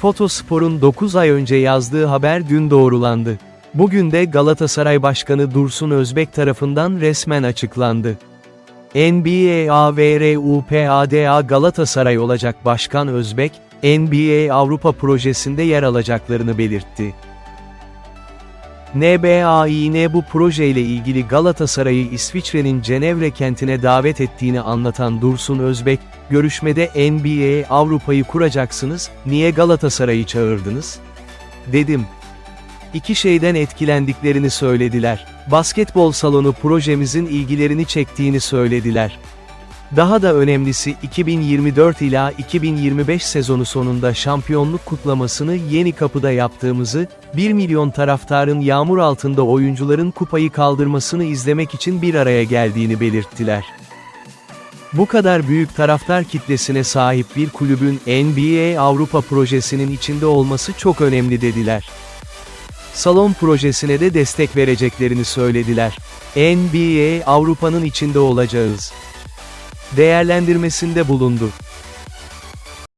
Fotospor'un 9 ay önce yazdığı haber dün doğrulandı. Bugün de Galatasaray Başkanı Dursun Özbek tarafından resmen açıklandı. NBA AVRUPADA Galatasaray olacak Başkan Özbek, NBA Avrupa projesinde yer alacaklarını belirtti. NBAİN bu projeyle ilgili Galatasaray'ı İsviçre'nin Cenevre kentine davet ettiğini anlatan Dursun Özbek, görüşmede NBA Avrupa'yı kuracaksınız, niye Galatasaray'ı çağırdınız? Dedim. İki şeyden etkilendiklerini söylediler. Basketbol salonu projemizin ilgilerini çektiğini söylediler. Daha da önemlisi 2024 ila 2025 sezonu sonunda şampiyonluk kutlamasını Yeni Kapı'da yaptığımızı, 1 milyon taraftarın yağmur altında oyuncuların kupayı kaldırmasını izlemek için bir araya geldiğini belirttiler. Bu kadar büyük taraftar kitlesine sahip bir kulübün NBA Avrupa projesinin içinde olması çok önemli dediler. Salon projesine de destek vereceklerini söylediler. NBA Avrupa'nın içinde olacağız değerlendirmesinde bulundu.